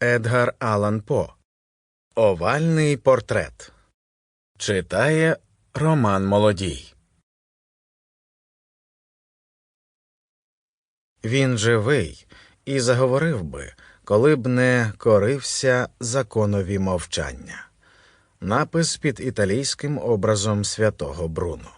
Едгар Алан По. Овальний портрет. Читає Роман Молодій. Він живий і заговорив би, коли б не корився законові мовчання. Напис під італійським образом святого Бруно.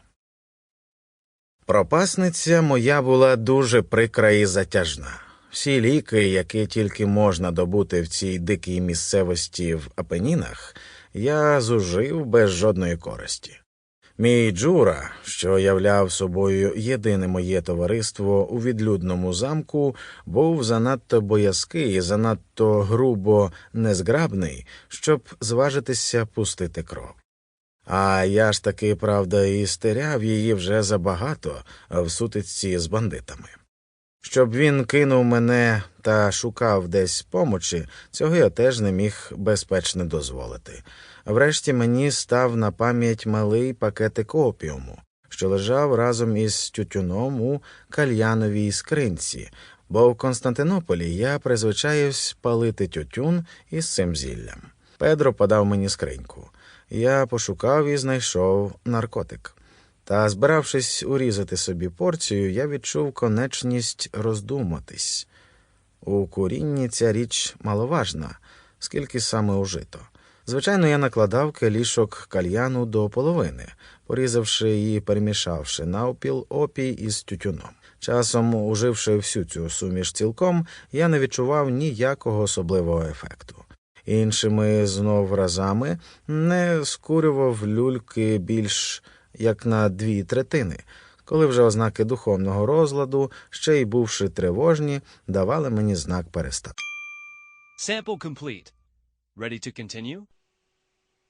Пропасниця моя була дуже прикра і затяжна. Всі ліки, які тільки можна добути в цій дикій місцевості в Апенінах, я зужив без жодної користі. Мій Джура, що являв собою єдине моє товариство у відлюдному замку, був занадто боязкий і занадто грубо незграбний, щоб зважитися пустити кров. А я ж таки, правда, і стеряв її вже забагато в сутичці з бандитами. Щоб він кинув мене та шукав десь помочі, цього я теж не міг безпечно дозволити. Врешті мені став на пам'ять малий пакетик опіуму, що лежав разом із тютюном у кальяновій скринці, бо в Константинополі я призвичаюсь палити тютюн із цим зіллям. Педро подав мені скриньку. Я пошукав і знайшов наркотик. Та, збиравшись урізати собі порцію, я відчув конечність роздуматись. У курінні ця річ маловажна, скільки саме ужито. Звичайно, я накладав келішок кальяну до половини, порізавши і перемішавши навпіл опій із тютюном. Часом, уживши всю цю суміш цілком, я не відчував ніякого особливого ефекту. Іншими знов разами не скурював люльки більш як на дві третини, коли вже ознаки духовного розладу, ще й бувши тривожні, давали мені знак перестати. Sample complete. Ready to continue?